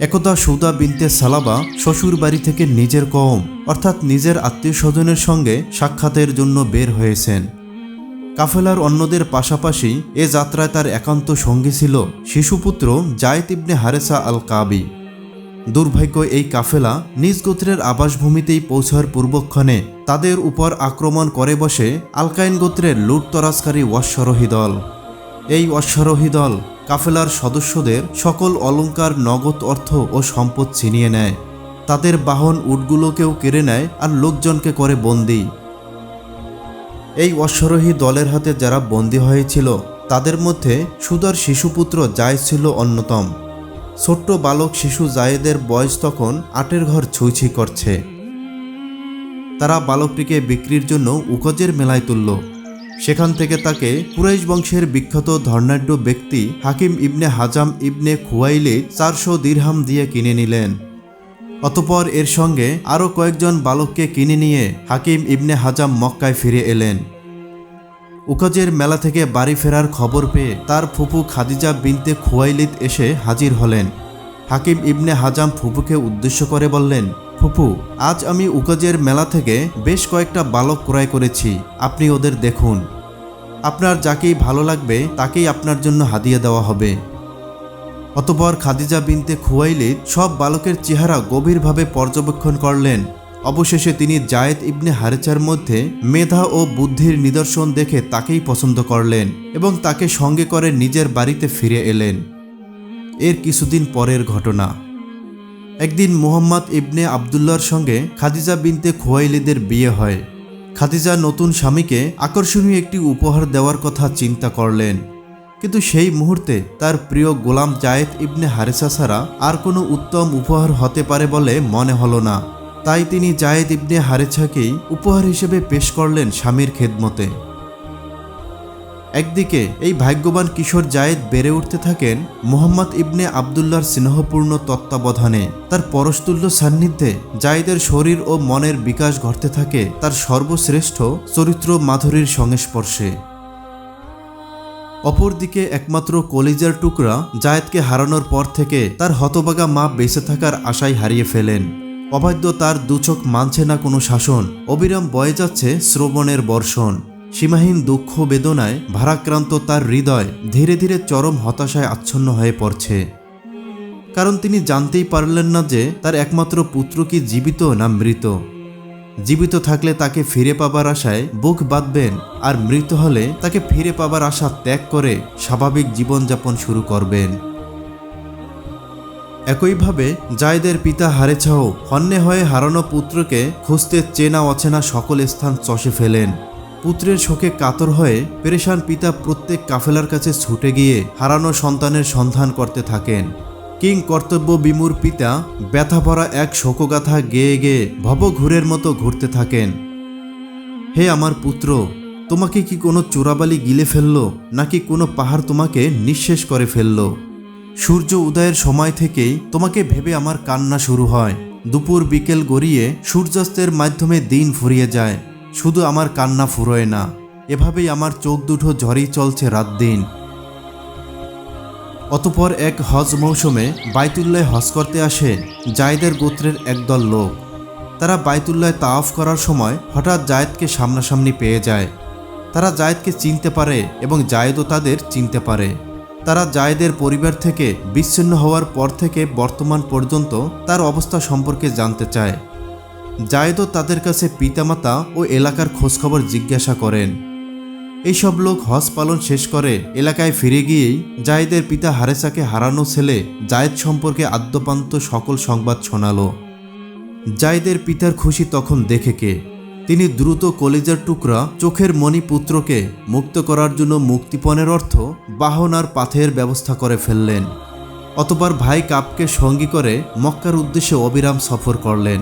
একদা সৌদা বিনতে সালাবা শ্বশুর বাড়ি থেকে নিজের কম অর্থাৎ নিজের আত্মীয় স্বজনের সঙ্গে সাক্ষাতের জন্য বের হয়েছেন। কাফেলার অন্যদের পাশাপাশি এ যাত্রায় তার একান্ত সঙ্গী ছিল শিশুপুত্র জায়েত ইবনে হারেসা আল কাবি দুর্ভাগ্য এই কাফেলা নিজ গোত্রের আবাসভূমিতেই পৌঁছার পূর্বক্ষণে তাদের উপর আক্রমণ করে বসে আলকাইন গোত্রের লুট লুটতরাজকারী অশ্বারোহী দল। এই অশ্বারোহী দল কাফেলার সদস্যদের সকল অলংকার নগদ অর্থ ও সম্পদ ছিনিয়ে নেয়। তাদের বাহন উটগুলোকেও কেড়ে নেয় আর লোকজনকে করে বন্দি। এই অশ্বারোহী দলের হাতে যারা বন্দী হয়েছিল, তাদের মধ্যে সুদার শিশুপুত্র জায়েদ ছিল অন্যতম। ছোট্ট বালক শিশু জায়েদের বয়স তখন আটের ঘর ছুঁইছি করছে। তারা বালকটিকে বিক্রির জন্য উকজের মেলায় তুলল। সেখান থেকে তাকে কুরাইশ বংশের বিখ্যাত ধর্নাঢ্য ব্যক্তি হাকিম ইবনে হাজাম ইবনে খুয়াইলে চারশো দিরহাম দিয়ে কিনে নিলেন। অতপর এর সঙ্গে আরও কয়েকজন বালককে কিনে নিয়ে হাকিম ইবনে হাজাম মক্কায় ফিরে এলেন। উকাজের মেলা থেকে বাড়ি ফেরার খবর পেয়ে তার ফুপু খাদিজা বিনতে খুয়াইলিত এসে হাজির হলেন। হাকিম ইবনে হাজাম ফুপুকে উদ্দেশ্য করে বললেন, ফুপু, আজ আমি উকাজের মেলা থেকে বেশ কয়েকটা বালক ক্রয় করেছি। আপনি ওদের দেখুন। আপনার যাকেই ভালো লাগবে, তাকেই আপনার জন্য হাদিয়া দেওয়া হবে। অতপর খাদিজা বিনতে খুয়াইলিদ সব বালকের চেহারা গভীরভাবে পর্যবেক্ষণ করলেন। অবশেষে তিনি জায়েদ ইবনে হারেচার মধ্যে মেধা ও বুদ্ধির নিদর্শন দেখে তাকেই পছন্দ করলেন এবং তাকে সঙ্গে করে নিজের বাড়িতে ফিরে এলেন। এর কিছুদিন পরের ঘটনা। একদিন মোহাম্মদ ইবনে আবদুল্লার সঙ্গে খাদিজা বিনতে খোয়াইলিদের বিয়ে হয়। খাদিজা নতুন স্বামীকে আকর্ষণীয় একটি উপহার দেওয়ার কথা চিন্তা করলেন। কিন্তু সেই মুহূর্তে তার প্রিয় গোলাম জায়েদ ইবনে হারেসা ছাড়া আর কোনো উত্তম উপহার হতে পারে বলে মনে হলো না। তাই তিনি জায়েদ ইবনে হারেছাকেই উপহার হিসেবে পেশ করলেন স্বামীর খেদমতে। একদিকে এই ভাগ্যবান কিশোর জায়েদ বেড়ে উঠতে থাকেন মোহাম্মদ ইবনে আবদুল্লার স্নেহপূর্ণ তত্ত্বাবধানে। তার পরশতুল্য সান্নিধ্যে জায়েদের শরীর ও মনের বিকাশ ঘটতে থাকে তার সর্বশ্রেষ্ঠ চরিত্র মাধুরীর সংস্পর্শে। অপরদিকে একমাত্র কলিজার টুকরা জায়েদকে হারানোর পর থেকে তার হতবাগা মা বেঁচে থাকার আশাই হারিয়ে ফেলেন। অবাধ্য তার দুচোখ মানছে না কোনো শাসন, অবিরাম বয়ে যাচ্ছে শ্রবণের বর্ষণ। সীমাহীন দুঃখ বেদনায় ভারাক্রান্ত তার হৃদয় ধীরে ধীরে চরম হতাশায় আচ্ছন্ন হয়ে পড়ছে। কারণ তিনি জানতেই পারলেন না যে তার একমাত্র পুত্র কি জীবিত না মৃত। জীবিত থাকলে তাকে ফিরে পাবার আশায় বুক বাঁধবেন আর মৃত হলে তাকে ফিরে পাবার আশা ত্যাগ করে স্বাভাবিক জীবনযাপন শুরু করবেন। একইভাবে জায়দের পিতা হারেছাও হন্যে হয়ে হারানো পুত্রকে খুঁজতে চেনা অচেনা সকল স্থান চষে ফেলেন। পুত্রের শোকে কাতর হয়ে পেরেশান পিতা প্রত্যেক কাফেলার কাছে ছুটে গিয়ে হারানো সন্তানের সন্ধান করতে থাকেন। কিং কর্তব্য বিমুর পিতা ব্যথা ভরা এক শোকগাথা গেয়ে গেয়ে ভবঘুরের মতো ঘুরতে থাকেন। হে আমার পুত্র, তোমাকে কি কোনো চোরাবালি গিলে ফেলল, নাকি কোনো পাহাড় তোমাকে নিঃশেষ করে ফেলল? সূর্য উদয়ের সময় থেকেই তোমাকে ভেবে আমার কান্না শুরু হয়। দুপুর বিকেল গড়িয়ে সূর্যাস্তের মাধ্যমে দিন ফুরিয়ে যায়। শুধু আমার কান্না ফুরোয় না, এভাবেই আমার চোখ দুটো ঝড়েই চলছে রাত দিন। অতপর এক হজ মৌসুমে বাইতুল্লায় হজ করতে আসে জায়দের গোত্রের একদল লোক। তারা বাইতুল্লায় তাওয়াফ করার সময় হঠাৎ জায়েদকে সামনাসামনি পেয়ে যায়। তারা জায়েদকে চিনতে পারে এবং জায়েদও তাদের চিনতে পারে। তারা জায়েদের পরিবার থেকে বিচ্ছিন্ন হওয়ার পর থেকে বর্তমান পর্যন্ত তার অবস্থা সম্পর্কে জানতে চায়। জায়েদও তাদের কাছে পিতামাতা ও এলাকার খোঁজখবর জিজ্ঞাসা করেন। এইসব লোক হজ পালন শেষ করে এলাকায় ফিরে গিয়েই জায়েদের পিতা হারেসাকে হারানো ছেলে জায়েদ সম্পর্কে আদ্যপান্ত সকল সংবাদ শোনালো। জায়েদের পিতার খুশি তখন দেখে কে? তিনি দ্রুত কলেজার টুকরা চোখের মণি পুত্রকে মুক্ত করার জন্য মুক্তিপণের অর্থ বাহন আর পাথের ব্যবস্থা করে ফেললেন। অতবার ভাই কাপকে সঙ্গী করে মক্কার উদ্দেশ্যে অবিরাম সফর করলেন।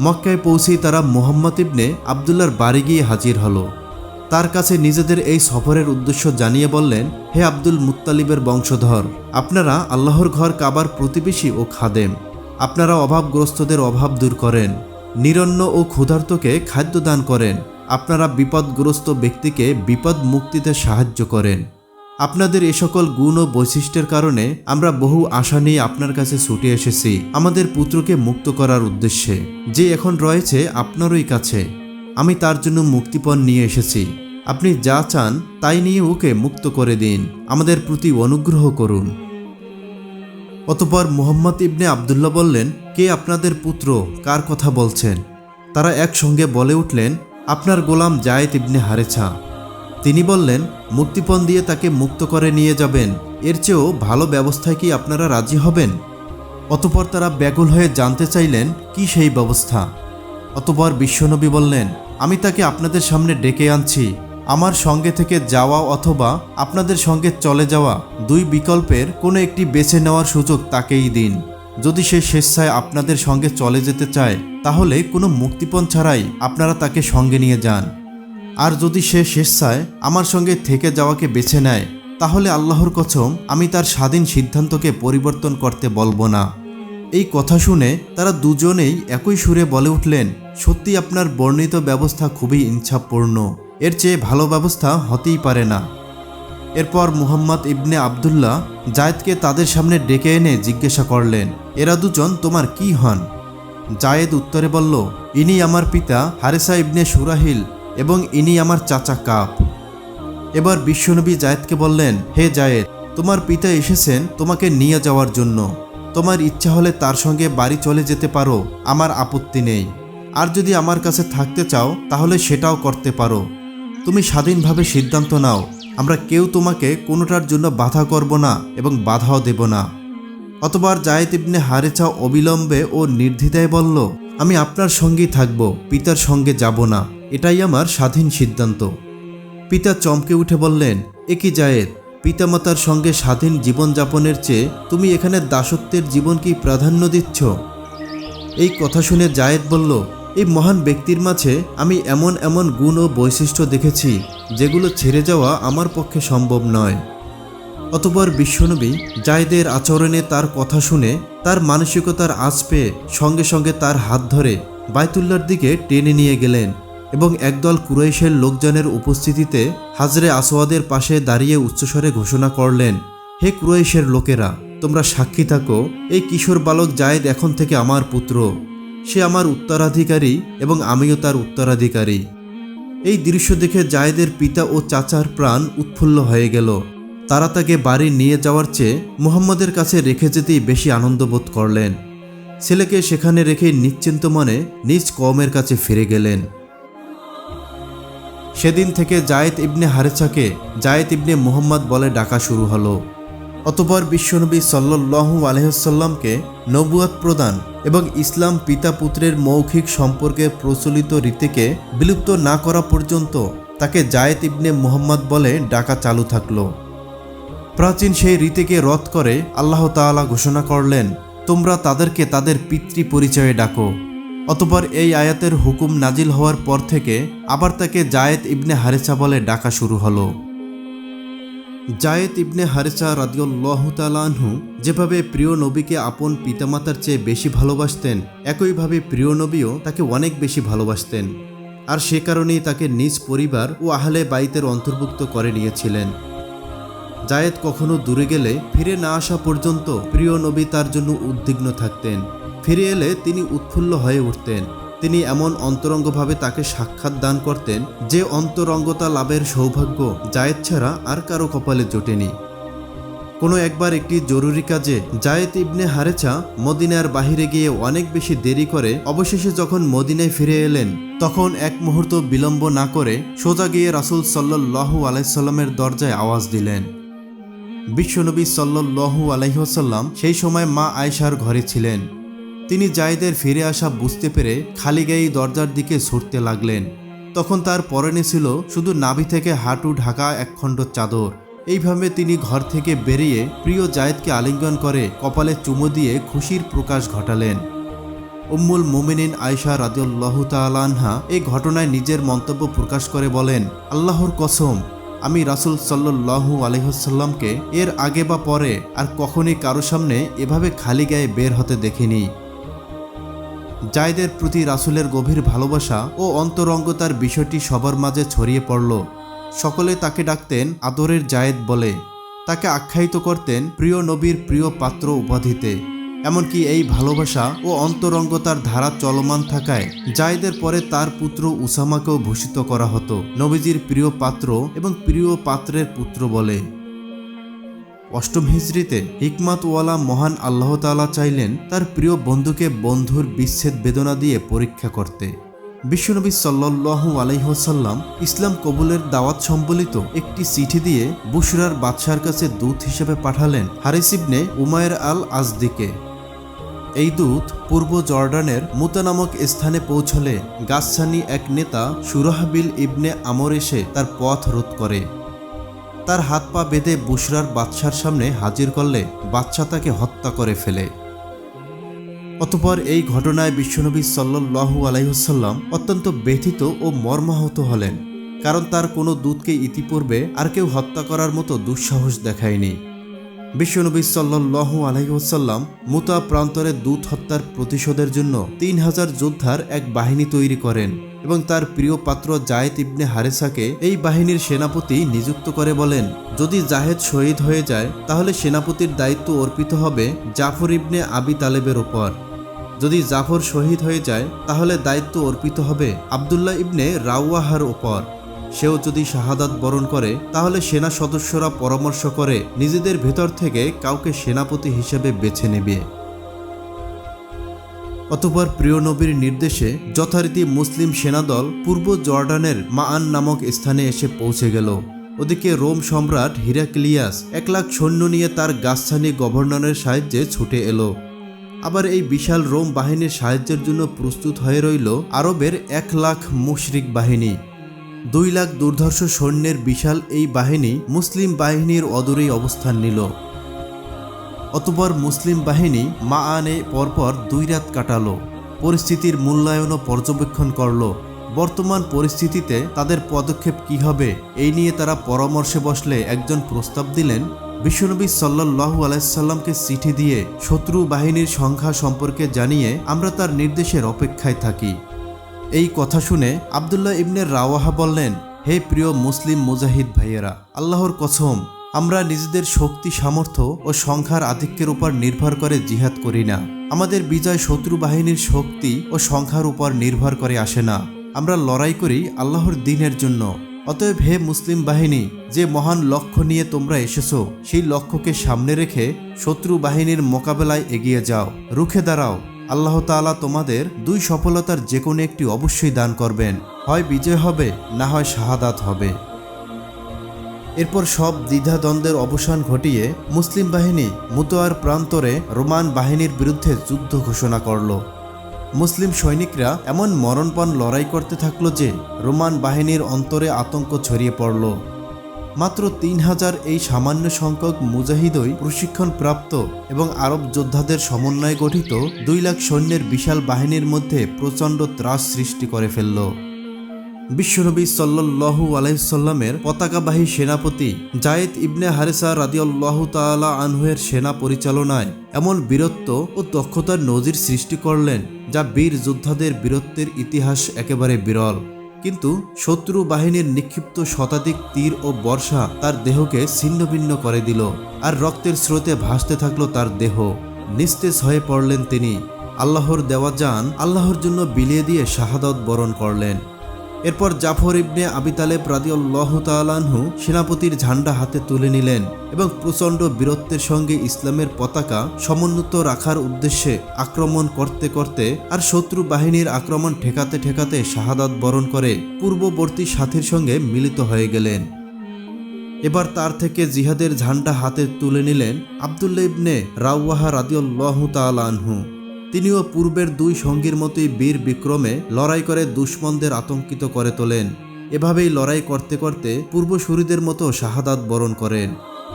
মক্কায় পৌঁছেই তারা মোহাম্মদ ইবনে আবদুল্লার বাড়ি গিয়ে হাজির হলো। তার কাছে নিজেদের এই সফরের উদ্দেশ্য জানিয়ে বললেন, হে আব্দুল মুত্তালিবের বংশধর, আপনারা আল্লাহর ঘর কাবার প্রতিবেশী ও খাদেম। আপনারা অভাবগ্রস্তদের অভাব দূর করেন। নিরন্ন ও ক্ষুধার্তকে খাদ্য দান করেন। আপনারা বিপদগ্রস্ত ব্যক্তিকে বিপদ মুক্তিতে সাহায্য করেন। আপনাদের এ সকল গুণ ও বৈশিষ্ট্যের কারণে আমরা বহু আশা নিয়ে আপনার কাছে ছুটে এসেছি, আমাদের পুত্রকে মুক্ত করার উদ্দেশ্যে। যে এখন রয়েছে, আপনারই কাছে। আমি তার জন্য মুক্তিপণ নিয়ে এসেছি। আপনি যা চান, তাই নিয়ে ওকে মুক্ত করে দিন। আমাদের প্রতি অনুগ্রহ করুন। অতপর মুহাম্মদ ইবনে আবদুল্লাহ বললেন, কে আপনাদের পুত্র? কার কথা বলছেন? তারা একসঙ্গে বলে উঠলেন, আপনার গোলাম জায়েদ ইবনে হারেছা। তিনি বললেন মুক্তিপণ দিয়ে তাকে মুক্ত করে নিয়ে যাবেন। এর চেয়েও ভালো ব্যবস্থায় কি আপনারা রাজি হবেন? অতপর তারা ব্যাকুল হয়ে জানতে চাইলেন, কি সেই ব্যবস্থা? অতপর বিশ্বনবী বললেন, আমি তাকে আপনাদের সামনে ডেকে আনছি। আমার সঙ্গে থেকে যাওয়া অথবা আপনাদের সঙ্গে চলে যাওয়া দুই বিকল্পের কোনো একটি বেছে নেওয়ার সুযোগ তাকেই দিন। যদি সে স্বেচ্ছায় আপনাদের সঙ্গে চলে যেতে চায়, তাহলে কোনো মুক্তিপণ ছাড়াই আপনারা তাকে সঙ্গে নিয়ে যান। আর যদি সে স্বেচ্ছায় আমার সঙ্গে থেকে যাওয়াকে বেছে নেয়, তাহলে আল্লাহর কসম আমি তার স্বাধীন সিদ্ধান্তকে পরিবর্তন করতে বলব না। এই কথা শুনে তারা দুজনেই একই সুরে বলে উঠলেন, সত্যি আপনার বর্ণিত ব্যবস্থা খুবই ইচ্ছাপূর্ণ। এর চেয়ে ভালো ব্যবস্থা হতেই পারে না। এরপর মুহাম্মদ ইবনে আবদুল্লাহ জায়েদকে তাদের সামনে ডেকে এনে জিজ্ঞাসা করলেন, এরা দুজন তোমার কি হন? জায়েদ উত্তরে বলল, ইনি আমার পিতা হারেসা ইবনে সুরাহিল এবং ইনি আমার চাচা কাপ। এবার বিশ্বনবী জায়েদকে বললেন, হে জায়েদ, তোমার পিতা এসেছেন তোমাকে নিয়ে যাওয়ার জন্য। তোমার ইচ্ছা হলে তার সঙ্গে বাড়ি চলে যেতে পারো, আমার আপত্তি নেই। আর যদি আমার কাছে থাকতে চাও, তাহলে সেটাও করতে পারো। তুমি স্বাধীনভাবে সিদ্ধান্ত নাও, আমরা কেউ তোমাকে কোনোটার জন্য বাধা করব না এবং বাধাও দেব না। অতবার জায়েদ ইবনে হারেছা অবিলম্বে ও নির্দ্বিধায় বলল আমি আপনার সঙ্গেই থাকব, পিতার সঙ্গে যাব না। এটাই আমার স্বাধীন সিদ্ধান্ত। পিতা চমকে উঠে বললেন, এ কি জায়েদ? পিতামাতার সঙ্গে স্বাধীন জীবনযাপনের চেয়ে তুমি এখানে দাসত্বের জীবনকেই প্রাধান্য দিচ্ছ? এই কথা শুনে জায়েদ বলল, এই মহান ব্যক্তির মাঝে আমি এমন এমন গুণ ও বৈশিষ্ট্য দেখেছি, যেগুলো ছেড়ে যাওয়া আমার পক্ষে সম্ভব নয়। অতপর বিশ্বনবী জায়েদের আচরণে তার কথা শুনে তার মানসিকতার আঁচ পেয়ে সঙ্গে সঙ্গে তার হাত ধরে বায়তুল্লার দিকে টেনে নিয়ে গেলেন এবং একদল কুরাইশের লোকজনের উপস্থিতিতে হাজরে আসওয়াদের পাশে দাঁড়িয়ে উচ্চস্বরে ঘোষণা করলেন, হে কুরাইশের লোকেরা, তোমরা সাক্ষী থাকো, এই কিশোর বালক জায়েদ এখন থেকে আমার পুত্র। সে আমার উত্তরাধিকারী এবং আমিও তার উত্তরাধিকারী। এই দৃশ্য দেখে জায়েদের পিতা ও চাচার প্রাণ উৎফুল্ল হয়ে গেল। তারা তাকে বাড়ি নিয়ে যাওয়ার চেয়ে মুহাম্মদের কাছে রেখে যেতেই বেশি আনন্দ বোধ করলেন। ছেলেকে সেখানে রেখে নিশ্চিন্ত মনে নিজ কওমের কাছে ফিরে গেলেন। সেদিন থেকে জায়েদ ইবনে হারেছাকে জায়েদ ইবনে মুহাম্মদ বলে ডাকা শুরু হলো। অতপর বিশ্বনবী সাল্লু আলহ্লামকে নবুয়াত প্রদান এবং ইসলাম পিতা পুত্রের মৌখিক সম্পর্কে প্রচলিত রীতিকে বিলুপ্ত না করা পর্যন্ত তাকে জায়েদ ইবনে মুহাম্মদ বলে ডাকা চালু থাকল। প্রাচীন সেই রীতিকে রদ করে আল্লাহ তাআলা ঘোষণা করলেন, তোমরা তাদেরকে তাদের পিতৃ পরিচয়ে ডাকো। অতপর এই আয়াতের হুকুম নাজিল হওয়ার পর থেকে আবার তাকে জায়েদ ইবনে হারেছা বলে ডাকা শুরু হলো। জায়েদ ইবনে হারেছা রাদিউল্লাহ তালাহু যেভাবে প্রিয় নবীকে আপন পিতামাতার চেয়ে বেশি ভালোবাসতেন, একইভাবে প্রিয় নবীও তাকে অনেক বেশি ভালোবাসতেন। আর সে কারণেই তাকে নিজ পরিবার ও আহলে বাইতের অন্তর্ভুক্ত করে নিয়েছিলেন। জায়েদ কখনো দূরে গেলে ফিরে না আসা পর্যন্ত প্রিয় নবী তার জন্য উদ্বিগ্ন থাকতেন। ফিরে এলে তিনি উৎফুল্ল হয়ে উঠতেন। তিনি এমন অন্তরঙ্গভাবে তাকে সাক্ষাৎ দান করতেন যে অন্তরঙ্গতা লাভের সৌভাগ্য জায়েদ ছাড়া আর কারও কপালে জোটেনি। কোনো একবার একটি জরুরি কাজে জায়েদ ইবনে হারেছা মদিনার বাহিরে গিয়ে অনেক বেশি দেরি করে অবশেষে যখন মদিনায় ফিরে এলেন, তখন এক মুহূর্ত বিলম্ব না করে সোজা গিয়ে রাসুল সাল্লাহু আলাইসাল্লামের দরজায় আওয়াজ দিলেন। বিশ্বনবী সাল্লু আলহিহাসাল্লাম সেই সময় মা আয়সার ঘরে ছিলেন। তিনি জায়েদের ফিরে আসা বুঝতে পেরে খালি গায়েই দরজার দিকে ছুটতে লাগলেন। তখন তার পরনে ছিল শুধু নাভি থেকে হাঁটু ঢাকা একখণ্ড চাদর। এইভাবে তিনি ঘর থেকে বেরিয়ে প্রিয় জায়েদকে আলিঙ্গন করে কপালে চুমো দিয়ে খুশির প্রকাশ ঘটালেন। উম্মুল মোমিনিন আয়সা রাদিউল্লাহ তালানহা এই ঘটনায় নিজের মন্তব্য প্রকাশ করে বলেন, আল্লাহর কসম আমি রাসুল সাল্লু আলহ্লামকে এর আগে বা পরে আর কখনই কারও সামনে এভাবে খালি গায়ে বের হতে দেখিনি। জায়দের প্রতি রাসুলের গভীর ভালোবাসা ও অন্তরঙ্গতার বিষয়টি সবার মাঝে ছড়িয়ে পড়ল। সকলে তাকে ডাকতেন আদরের জায়েদ বলে। তাকে আখ্যায়িত করতেন প্রিয় নবীর প্রিয় পাত্র উপাধিতে। এমনকি এই ভালোবাসা ও অন্তরঙ্গতার ধারা চলমান থাকায় জায়েদের পরে তার পুত্র উসামাকেও ভূষিত করা হতো, নবীজির প্রিয় পাত্র এবং প্রিয় পাত্রের পুত্র বলে। অষ্টম হিজড়িতে হিকমাতওয়ালা মহান আল্লাহ তাআলা চাইলেন তার প্রিয় বন্ধুকে বন্ধুর বিচ্ছেদ বেদনা দিয়ে পরীক্ষা করতে। বিশ্বনবী সাল্লাল্লাহু আলাইহসাল্লাম ইসলাম কবুলের দাওয়াত সম্বলিত একটি চিঠি দিয়ে বুশরার বাদশার কাছে দূত হিসেবে পাঠালেন হারিসিবনে উমায়ের আল আজদিকে এই দূত পূর্ব জর্ডানের মুতা নামক স্থানে পৌঁছলে গাছছানি এক নেতা সুরাহাবিল ইবনে আমর এসে তার পথ রোধ করে। তার হাত পা বেঁধে বুশরার বাদশার সামনে হাজির করলে বাদশা তাকে হত্যা করে ফেলে। অতপর এই ঘটনায় বিশ্বনবী সাল্লু আলাইহসাল্লাম অত্যন্ত ব্যথিত ও মর্মাহত হলেন, কারণ তার কোনো দূতকে ইতিপূর্বে আর কেউ হত্যা করার মতো দুঃসাহস দেখায়নি। বিশ্বনবী সাল্লু আলাইহসাল্লাম মুতা প্রান্তরে দূত হত্যার প্রতিশোধের জন্য তিন হাজার যোদ্ধার এক বাহিনী তৈরি করেন এবং তার প্রিয় পাত্র জায়েদ ইবনে হারেসাকে এই বাহিনীর সেনাপতি নিযুক্ত করে বলেন, যদি জাহেদ শহীদ হয়ে যায়, তাহলে সেনাপতির দায়িত্ব অর্পিত হবে জাফর ইবনে আবি তালেবের ওপর যদি জাফর শহীদ হয়ে যায়, তাহলে দায়িত্ব অর্পিত হবে আবদুল্লাহ ইবনে রাওয়াহার ওপর সেও যদি শাহাদাত বরণ করে, তাহলে সেনা সদস্যরা পরামর্শ করে নিজেদের ভেতর থেকে কাউকে সেনাপতি হিসেবে বেছে নেবে। অতপর প্রিয় নবীর নির্দেশে যথারীতি মুসলিম সেনাদল পূর্ব জর্ডানের মাআন নামক স্থানে এসে পৌঁছে গেল। ওদিকে রোম সম্রাট হিরাক্লিয়াস এক লাখ সৈন্য নিয়ে তার গাছছানি গভর্নরের সাহায্যে ছুটে এলো। আবার এই বিশাল রোম বাহিনীর সাহায্যের জন্য প্রস্তুত হয়ে রইল আরবের এক লাখ মুশরিক বাহিনী। দুই লাখ দুর্ধর্ষ সৈন্যের বিশাল এই বাহিনী মুসলিম বাহিনীর অদূরেই অবস্থান নিল। অতপর মুসলিম বাহিনী মা আনে পরপর দুই রাত কাটালো। পরিস্থিতির মূল্যায়ন পর্যবেক্ষণ করল। বর্তমান পরিস্থিতিতে তাদের পদক্ষেপ কি হবে, এই নিয়ে তারা পরামর্শে বসলে একজন প্রস্তাব দিলেন বিশ্বনবী সাল্লাহু আলাইসাল্লামকে চিঠি দিয়ে শত্রু বাহিনীর সংখ্যা সম্পর্কে জানিয়ে আমরা তার নির্দেশের অপেক্ষায় থাকি। এই কথা শুনে আবদুল্লাহ ইবনে রাওয়াহা বললেন, হে প্রিয় মুসলিম মুজাহিদ ভাইয়েরা, আল্লাহর কসম, আমরা নিজেদের শক্তি, সামর্থ্য ও সংখ্যার আধিক্যের উপর নির্ভর করে জিহাদ করি না। আমাদের বিজয় শত্রু বাহিনীর শক্তি ও সংখ্যার উপর নির্ভর করে আসে না। আমরা লড়াই করি আল্লাহর দিনের জন্য। অতএব হে মুসলিম বাহিনী, যে মহান লক্ষ্য নিয়ে তোমরা এসেছ, সেই লক্ষ্যকে সামনে রেখে শত্রু বাহিনীর মোকাবেলায় এগিয়ে যাও। রুখে দাঁড়াও। আল্লাহ তাআলা তোমাদের দুই সফলতার যে কোনো একটি অবশ্যই দান করবেন। হয় বিজয় হবে, না হয় শাহাদাত হবে। এরপর সব দ্বিধাদ্বন্দ্বের অবসান ঘটিয়ে মুসলিম বাহিনী মুতোয়ার প্রান্তরে রোমান বাহিনীর বিরুদ্ধে যুদ্ধ ঘোষণা করল। মুসলিম সৈনিকরা এমন মরণপণ লড়াই করতে থাকল যে রোমান বাহিনীর অন্তরে আতঙ্ক ছড়িয়ে পড়ল। মাত্র তিন হাজার এই সামান্য সংখ্যক মুজাহিদই প্রশিক্ষণপ্রাপ্ত এবং আরব যোদ্ধাদের সমন্বয়ে গঠিত দুই লাখ সৈন্যের বিশাল বাহিনীর মধ্যে প্রচণ্ড ত্রাস সৃষ্টি করে ফেলল। বিশ্বনবী সাল্লাল্লাহু আলাইসাল্লামের পতাকাবাহী সেনাপতি জায়েদ ইবনে হারেসা রাদিয়াল্লাহু তাআলা আনহুয়ের সেনা পরিচালনায় এমন বীরত্ব ও দক্ষতার নজির সৃষ্টি করলেন, যা বীর যোদ্ধাদের বীরত্বের ইতিহাস একেবারে বিরল। কিন্তু শত্রু বাহিনীর নিক্ষিপ্ত শতাধিক তীর ও বর্ষা তার দেহকে ছিন্নভিন্ন করে দিল, আর রক্তের স্রোতে ভাসতে থাকল তার দেহ। নিস্তেজ হয়ে পড়লেন তিনি। আল্লাহর দেওয়া যান আল্লাহর জন্য বিলিয়ে দিয়ে শাহাদত বরণ করলেন। এরপর জাফর ইবনে আবি তালেব রাদিউল্লাহ তালানহু সেনাপতির ঝান্ডা হাতে তুলে নিলেন এবং প্রচণ্ড বীরত্বের সঙ্গে ইসলামের পতাকা সমুন্নত রাখার উদ্দেশ্যে আক্রমণ করতে করতে আর শত্রু বাহিনীর আক্রমণ ঠেকাতে ঠেকাতে শাহাদাত বরণ করে পূর্ববর্তী সাথীর সঙ্গে মিলিত হয়ে গেলেন। এবার তার থেকে জিহাদের ঝান্ডা হাতে তুলে নিলেন আবদুল্লা ইবনে রাউয়াহা রাদিউল্লাহ তালানহু তিনিও পূর্বের দুই সঙ্গীর মতোই বীর বিক্রমে লড়াই করে দুশ্মনদের আতঙ্কিত করে তোলেন। এভাবেই লড়াই করতে করতে পূর্বসূরিদের মতো শাহাদাত বরণ করেন।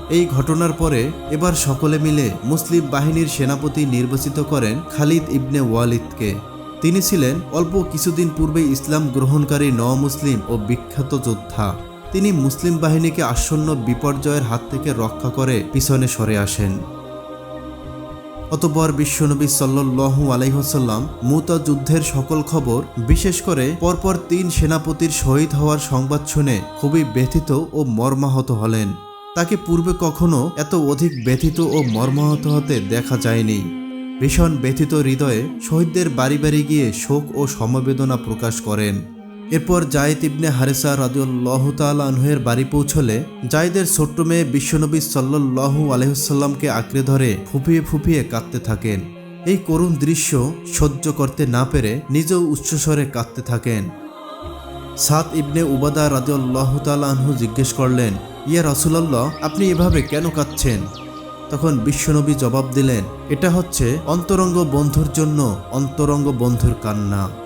এই ঘটনার পরে এবার সকলে মিলে মুসলিম বাহিনীর সেনাপতি নির্বাচিত করেন খালিদ ইবনে ওয়ালিদকে। তিনি ছিলেন অল্প কিছুদিন পূর্বে ইসলাম গ্রহণকারী ন মুসলিম ও বিখ্যাত যোদ্ধা। তিনি মুসলিম বাহিনীকে আসন্ন বিপর্যয়ের হাত থেকে রক্ষা করে পিছনে সরে আসেন। অতপর বিশ্বনবী সাল্লু আলাইহসাল্লাম মুতা যুদ্ধের সকল খবর, বিশেষ করে পরপর তিন সেনাপতির শহীদ হওয়ার সংবাদ শুনে খুবই ব্যথিত ও মর্মাহত হলেন। তাকে পূর্বে কখনো এত অধিক ব্যথিত ও মর্মাহত হতে দেখা যায়নি। ভীষণ ব্যথিত হৃদয়ে শহীদদের বাড়ি বাড়ি গিয়ে শোক ও সমবেদনা প্রকাশ করেন। এরপর জায়েদ ইবনে হারেসা রাদিউল্লাহ আনহের বাড়ি পৌঁছলে জায়েদের ছোট্ট মেয়ে বিশ্বনবী সাল্লাল্লাহু আলহিসাল্লামকে আঁকড়ে ধরে ফুপিয়ে ফুপিয়ে কাঁদতে থাকেন। এই করুণ দৃশ্য সহ্য করতে না পেরে নিজেও উচ্চস্বরে কাঁদতে থাকেন। সাত ইবনে উবাদা রাদিউল্লাহ আনহু জিজ্ঞেস করলেন, ইয়া রাসুলাল্লাহ, আপনি এভাবে কেন কাঁদছেন? তখন বিশ্বনবী জবাব দিলেন, এটা হচ্ছে অন্তরঙ্গ বন্ধুর জন্য অন্তরঙ্গ বন্ধুর কান্না।